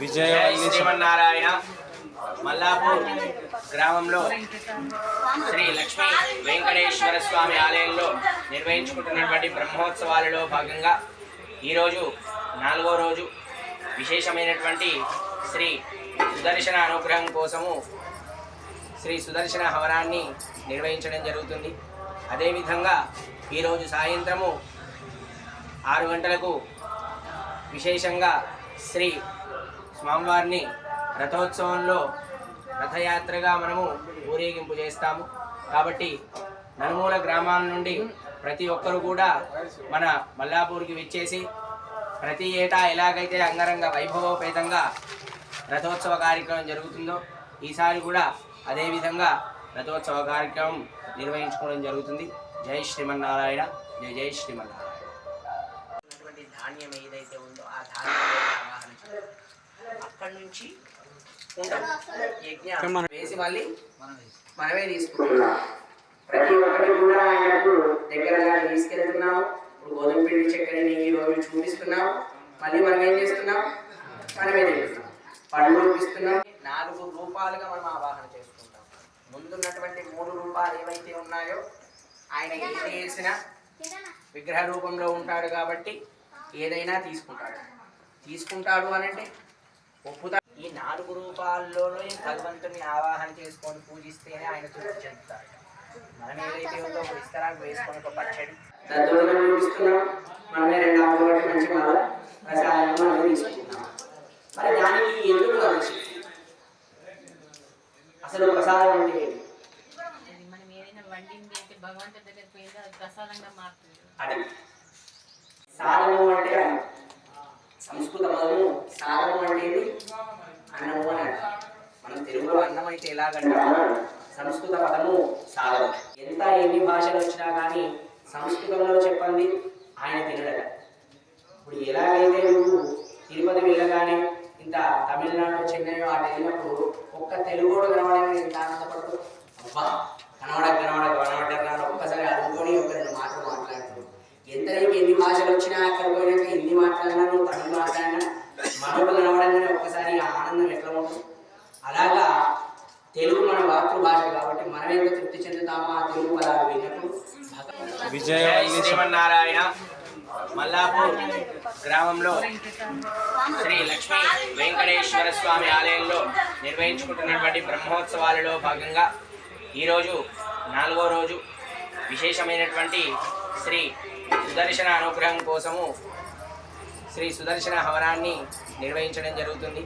విజయవల్లి శ్రీమన్నారాయణ. మల్లాపూర్ గ్రామంలో శ్రీ లక్ష్మీ వెంకటేశ్వర స్వామి ఆలయంలో నిర్వహించుకుంటున్నటువంటి బ్రహ్మోత్సవాలలో భాగంగా ఈరోజు నాలుగో రోజు విశేషమైనటువంటి శ్రీ సుదర్శన అనుగ్రహం కోసము శ్రీ సుదర్శన హవనాన్ని నిర్వహించడం జరుగుతుంది. అదేవిధంగా ఈరోజు సాయంత్రము ఆరు గంటలకు విశేషంగా శ్రీ స్వామివారిని రథోత్సవంలో రథయాత్రగా మనము ఊరేగింపు చేస్తాము. కాబట్టి నలుమూల గ్రామాల నుండి ప్రతి ఒక్కరు కూడా మన మల్లాపూర్కి విచ్చేసి ప్రతి ఏటా ఎలాగైతే అంగరంగ వైభవోపేతంగా రథోత్సవ కార్యక్రమం జరుగుతుందో ఈసారి కూడా అదేవిధంగా రథోత్సవ కార్యక్రమం నిర్వహించుకోవడం జరుగుతుంది. జై శ్రీమన్నారాయణ. జై జై శ్రీమన్నారాయణ. ధాన్యం ఏదైతే ఉందో ఆ ధాన్యం అవగాహన చేయాలి. అక్కడి నుంచి. యజ్ఞం వేసి మళ్ళీ మనమే తీసుకుంటున్నాం ప్రతి ఒక్కటి కూడా ఆయనకు దగ్గరగా తీసుకెళ్తున్నాము. ఇప్పుడు గోధుమ పిండి చక్కెరని ఈ రోజు చూపిస్తున్నాం మళ్ళీ మనం ఏం చేస్తున్నాం? మనమే తింటున్నాం. పండ్లు చూపిస్తున్నాం నాలుగు రూపాలుగా మనం ఆవాహన చేసుకుంటాం. ముందున్నటువంటి మూడు రూపాలు ఏవైతే ఉన్నాయో ఆయన ఏది వేసినా విగ్రహ రూపంలో ఉంటాడు కాబట్టి ఏదైనా తీసుకుంటాడు. తీసుకుంటాడు అని ఈ నాలుగు రూపాల్లోనే భగవంతుని ఆవాహన చేసుకొని పూజిస్తేనే ఆయన తృప్తి చెందుతాడు. మనం ఏదైతే ఉందో ఒక విస్తరాకు వేసుకొని ఒక పచ్చడి. దద్దోజనం చూపిస్తున్నాం మనమే రెండు ఆకులు బట్టి మంచి మళ్ళా ప్రసాదం మనం తీసుకుంటున్నాం. మరి దానికి ఎందుకు అసలు ప్రసాదం అంటే మనం ఏదైనా వండింది భగవంతుడి పోయిందో అది ప్రసాదంగా మారుతుంది. అది. అంటే. సంస్కృత పదము సారము అనేది అన్నము అని మనం తెలుగులో అన్నం అయితే ఎలాగంటాము సంస్కృత పదము సారము. ఎంత ఎన్ని భాషలు వచ్చినా కానీ సంస్కృతంలో చెప్పండి ఆయన తినడట. ఇప్పుడు ఎలాగైతే నువ్వు తిరుపతి వెళ్ళగానే ఇంత తమిళనాడు చెన్నై అటు వెళ్ళినప్పుడు ఒక్క తెలుగు కూడా కనబడగానే ఎంత ఆనందపడుతుంది అబ్బా కనబడక కనబడక కనబడ్డారు ఒక్కసారి అనుకొని ఒక రెండు మాటలు మాట్లాడుతున్నాడు ఎంత నీకు ఎన్ని భాషలు వచ్చినా అక్కడ పోయినాక హిందీ మాట్లాడినా నువ్వు తమిళ మాట్లాడినా మనోడు కనబడంగానే ఒక్కసారి ఆనందం ఎట్లా ఉంటుంది? అలాగా తెలుగు మన మాతృభాష కాబట్టి మనం ఎంత తృప్తి చెందుతామో ఆ తెలుగు పదాలు విన్నప్పుడు విజయవల్లి శ్రీమన్నారాయణ మల్లాపూర్ గ్రామంలో శ్రీ లక్ష్మీ వెంకటేశ్వర స్వామి ఆలయంలో నిర్వహించుకుంటున్నటువంటి బ్రహ్మోత్సవాలలో భాగంగా ఈరోజు నాలుగో రోజు విశేషమైనటువంటి శ్రీ సుదర్శన అనుగ్రహం కోసము శ్రీ సుదర్శన హవనాన్ని నిర్వహించడం జరుగుతుంది.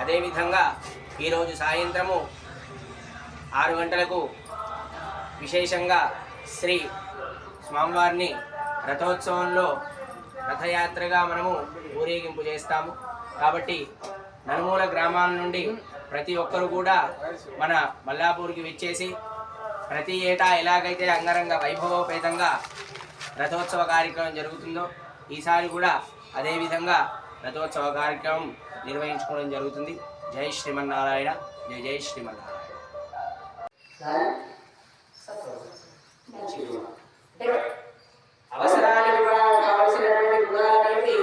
అదేవిధంగా ఈరోజు సాయంత్రము ఆరు గంటలకు విశేషంగా శ్రీ స్వామివారిని రథోత్సవంలో రథయాత్రగా మనము ఊరేగింపు చేస్తాము. కాబట్టి నలుమూల గ్రామాల నుండి ప్రతి ఒక్కరు కూడా మన మల్లాపూర్కి విచ్చేసి ప్రతి ఏటా ఎలాగైతే అంగరంగ వైభవోపేతంగా రథోత్సవ కార్యక్రమం జరుగుతుందో ఈసారి కూడా అదేవిధంగా రథోత్సవ కార్యక్రమం నిర్వహించుకోవడం జరుగుతుంది. జై శ్రీమన్నారాయణ. జై జై శ్రీమన్నారాయణ. అవసరానికి కావలసినటువంటి గుణాలు అనేవి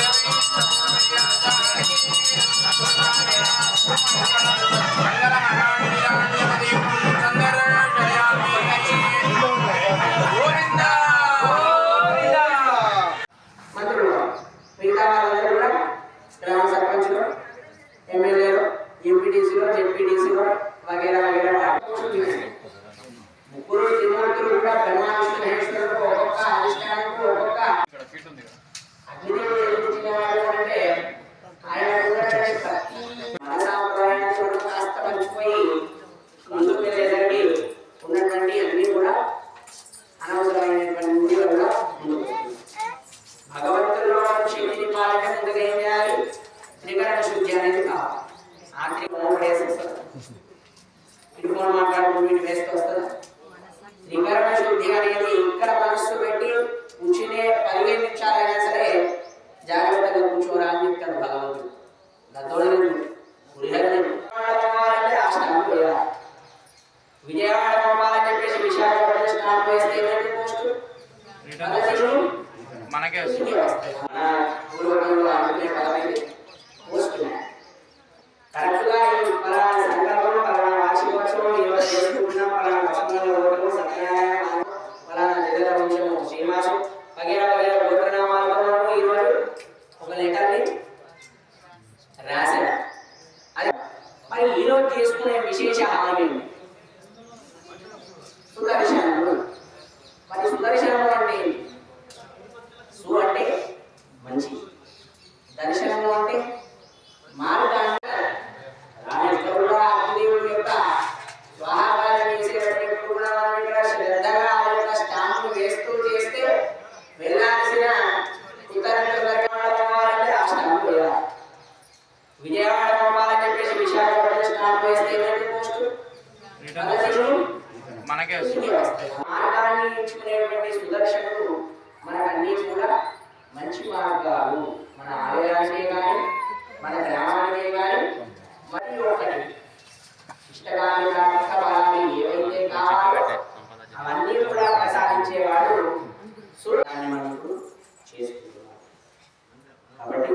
Thank you. సో దాన్ని మనం ఇప్పుడు చేసుకుంటున్నాం. కాబట్టి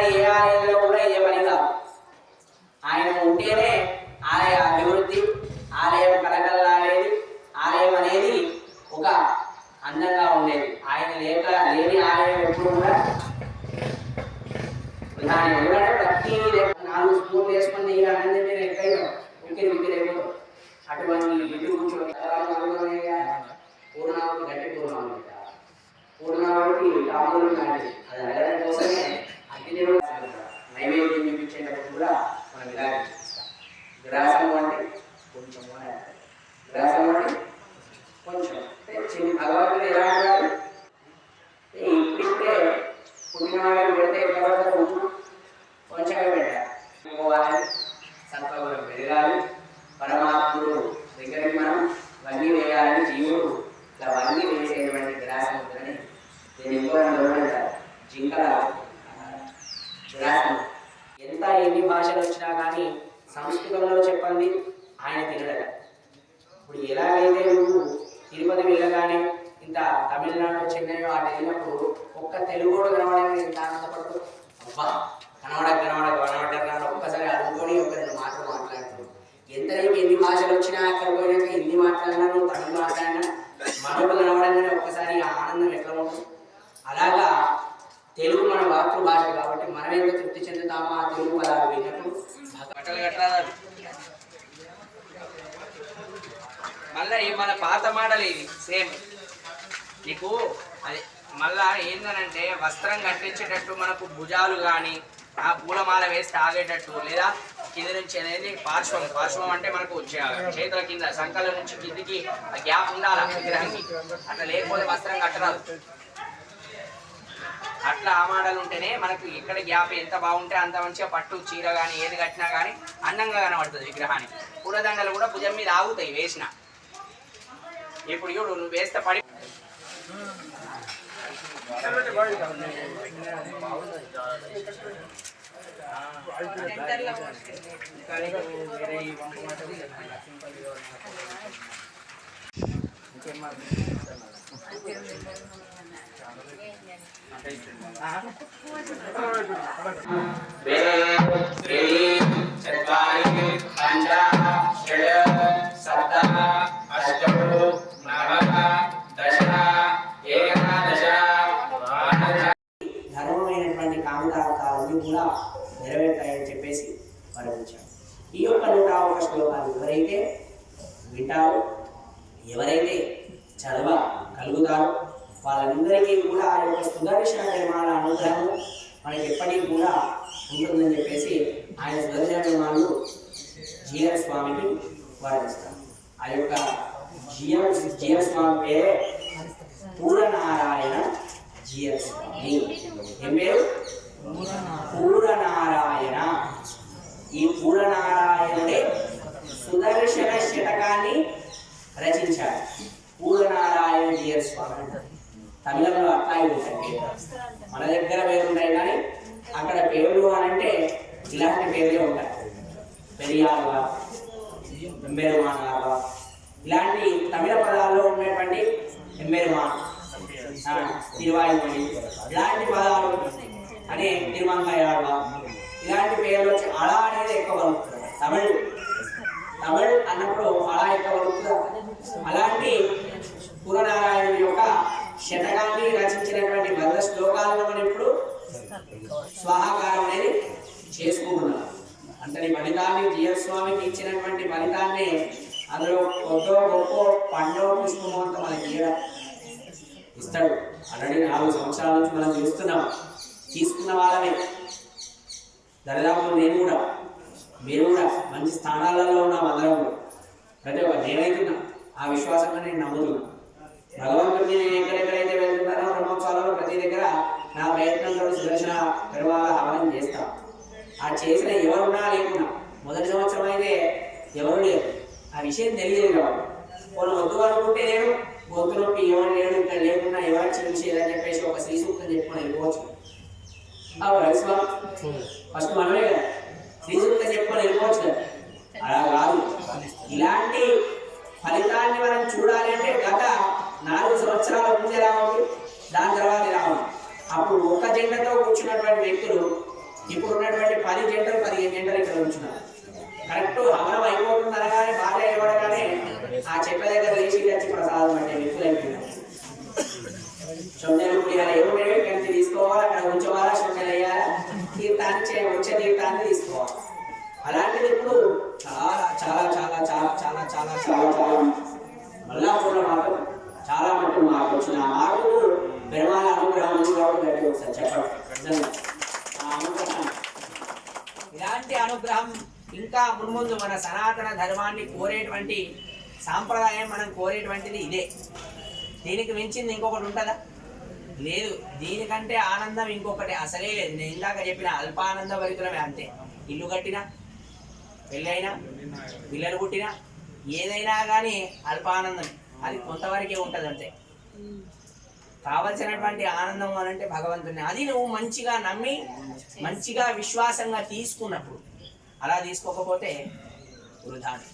పని ఎక్కడ ఏ ఆలయంలో కూడా ఏ పని కాదు ఆయన ఉంటేనే ఆలయ అభివృద్ధి ఆలయం కలకల్లాడేది ఆలయం అనేది ఒక అందంగా ఉండేది ఆయన లేక లేని ఆలయం ఎప్పుడు కూడా దాని ఎందుకంటే ప్రతి దగ్గర నాలుగు స్పూన్లు వేసుకుని ఇక ఆనందం నేను ఎక్కడైనా ఉక్కిరి ఉక్కిరి అయిపోతాం అటువంటి ఇల్లు కూర్చొని పూర్ణావతి గట్టి పూర్ణావతి పూర్ణావతి తాంబూలం లాంటిది అది అడగడం కోసమే అగ్నిదేవుడు నైవేద్యం చూపించేటప్పుడు కూడా మనం ఇలాగే చూపిస్తాం గ్రాసం అంటే కొంచెం. గ్రాసం అంటే కొంచెం చిన్న భగవంతుడు ఎలా అంటారు అంటే ఇప్పుడిప్పుడే పుట్టినవాడు పెడితే ఎట్లా పడతారు ఉప్పు కొంచెమే పెట్టాలి. సత్వగుణం పెరగాలి. పరమాత్ముడు దగ్గరికి మనం వన్నీ వేయాలని జీవుడు ఇట్లా వన్నీ వేసేటువంటి గ్రాసముద్రని దీన్ని ఇంకో రెండు అంటారు జింకల గ్రాసం ఎంత ఎన్ని భాషలు వచ్చినా కానీ సంస్కృతంలో చెప్పండి ఆయన తినడట ఇప్పుడు ఎలాగైతే నువ్వు తిరుపతి వెళ్ళగానే ఇంత తమిళనాడు చెన్నై అటు వెళ్ళినప్పుడు ఒక్క తెలుగు కూడా కనబడగానే ఎంత ఆనందపడుతూ అబ్బా కనబడక కనబడక కనబడక కనబడ ఒక్కసారి అనుకొని ఒక రెండు మాటలు మాట్లాడుతూ ఎంత నీకు ఎన్ని భాషలు వచ్చినా అక్కడ పోయినాక హిందీ మాట్లాడినా నువ్వు తమిళ మాట్లాడినా మనోడు కనబడంగానే ఒక్కసారి ఆ ఆనందం ఎట్లా ఉంటుంది? అలాగా తెలుగు మన మాతృభాష కాబట్టి మనం ఎంత తృప్తి చెందుతామో ఆ తెలుగు పదాలు విన్నప్పుడు బట్టలు కట్టరాదు ఈ మన పాత మోడల్ ఇది సేమ్. నీకు అది మళ్ళా ఏందనంటే వస్త్రం కట్టించేటట్టు మనకు భుజాలు కానీ ఆ పూలమాల వేసి తాగేటట్టు లేదా కింద నుంచి అనేది పార్శ్వం పార్శ్వం అంటే మనకు చేతుల కింద సంకల నుంచి కిందికి ఆ గ్యాప్ ఉండాలి విగ్రహానికి? అట్లా లేకపోతే వస్త్రం కట్టరాదు. అట్లా ఆ మాడలు ఉంటేనే మనకు ఎక్కడ గ్యాప్ ఎంత బాగుంటే అంత మంచిగా పట్టు చీర కానీ ఏది కట్టినా కానీ అందంగా కనబడుతుంది విగ్రహానికి. పూలదండలు కూడా భుజం మీద ఆగుతాయి వేసిన. ఇప్పుడు చూడు నువ్వు వేస్తే పడి వేరే వేరే చత్వారి పంచ కూడా ఆ యొక్క సుదర్శన నిర్మాణ అనుగ్రహం మనకి ఎప్పటికీ కూడా ఉంటుందని చెప్పేసి ఆయన సుదర్శన నిర్మాణాలు జీఎం స్వామికి వర్ణిస్తారు ఆ యొక్క జీఎం జీఎం స్వామి పేరే పూరనారాయణ జీఎం స్వామి. ఏం పేరు? పూరనారాయణ. ఈ పూరనారాయణుడే సుదర్శన శతకాన్ని రచించాడు. పూరనారాయణ జీఎం స్వామి. తమిళంలో అట్లాగే ఉంటుంది మన దగ్గర పేరు ఉంటాయి కానీ అక్కడ పేర్లు అని అంటే ఇలాంటి పేర్లే ఉంటాయి. పెరియాల్వా ఎంబెరుమానాల్వా ఇలాంటి తమిళ పదాల్లో ఉన్నటువంటి ఎంబెరుమాన్ ఆ, తిరువాయుమణి ఇలాంటి పదాలు అనే తిరుమంగయాల్వా ఇలాంటి పేర్లు వచ్చి అలా అనేది ఎక్కువ కలుగుతుంది తమిళ్ తమిళ్ అన్నప్పుడు అలా ఎక్కువ కలుగుతుంది అలాంటి పురనారాయణ యొక్క శతకాన్ని రచించినటువంటి వంద శ్లోకాలను మనం ఇప్పుడు స్వాహాకారం అనేది చేసుకుంటున్నాం. అంతటి ఫలితాన్ని జీవస్వామికి ఇచ్చినటువంటి ఫలితాన్ని అందులో కొద్దో గొప్ప పండో పుష్పమో అంత మనకి ఇయ్యడం ఇస్తాడు. ఆల్రెడీ నాలుగు సంవత్సరాల నుంచి మనం చూస్తున్నాం. తీసుకున్న వాళ్ళమే. దరిదాపు నేను కూడా మీరు కూడా మంచి స్థానాలలో ఉన్నాం అందరం కూడా. ప్రతి ఒక్క నేనైతున్నా ఆ విశ్వాసంగా నేను నమ్ముతున్నాను. భగవంతుడిని నేను ఎక్కడెక్కడైతే వెళ్తున్నారో బ్రహ్మోత్సవాలలో ప్రతి దగ్గర నా ప్రయత్నంలో సుదర్శన పెరవాల హవనం చేస్తా. ఆ చేసిన ఎవరున్నా లేకున్నా మొదటి సంవత్సరం అయితే ఎవరు లేరు. ఆ విషయం తెలియదు కాబట్టి వాళ్ళు వద్దు అనుకుంటే లేడు గొంతు నొప్పి ఎవరు లేడు ఇక్కడ లేకున్నా ఎవరు చిరుచేదని చెప్పేసి ఒక శ్రీ సూక్తం చెప్పుకొని వెళ్ళిపోవచ్చు. ఫస్ట్ మనమే కదా. శ్రీ సూక్తం చెప్పుకొని వెళ్ళిపోవచ్చు కదా. అలా కాదు. ఇలాంటి ఫలితాన్ని మనం చూడాలి అంటే గత నాలుగు సంవత్సరాల ముందు ఎలా ఉంది దాని తర్వాత ఎలా ఉంది అప్పుడు ఒక జెండతో కూర్చున్నటువంటి వ్యక్తులు ఇప్పుడు ఉన్నటువంటి పది జంటలు పదిహేను జంటలు ఇక్కడ ఉంచున్నారు కరెక్ట్ హవనం అయిపోతుంది అనగానే భార్య ఇవ్వడగానే ఆ చెట్ల దగ్గర లేచి వచ్చి ప్రసాదం అంటే వ్యక్తులు అయిపోయినారు. సొన్నెలు పులిహార ఏముండేవి కంచి తీసుకోవాలి అక్కడ ఉంచవాలా? సొన్నెలు వేయాలా తీర్థాన్ని వచ్చే తీర్థాన్ని తీసుకోవాలి. అలాంటిది ఇప్పుడు మున్ముందు మన సనాతన ధర్మాన్ని కోరేటువంటి సాంప్రదాయం మనం కోరేటువంటిది ఇదే. దీనికి మించింది ఇంకొకటి ఉంటుందా? లేదు. దీనికంటే ఆనందం ఇంకొకటి అసలే లేదు. నేను ఇందాక చెప్పిన అల్పానంద భరితులమే అంతే. ఇల్లు కట్టినా పెళ్ళైనా పిల్లలు పుట్టినా ఏదైనా కానీ అల్పానందం అది కొంతవరకే ఉంటుంది అంతే. కావలసినటువంటి ఆనందం అని అంటే భగవంతుని అది నువ్వు మంచిగా నమ్మి మంచిగా విశ్వాసంగా తీసుకున్నప్పుడు అలా తీసుకోకపోతే వృధాని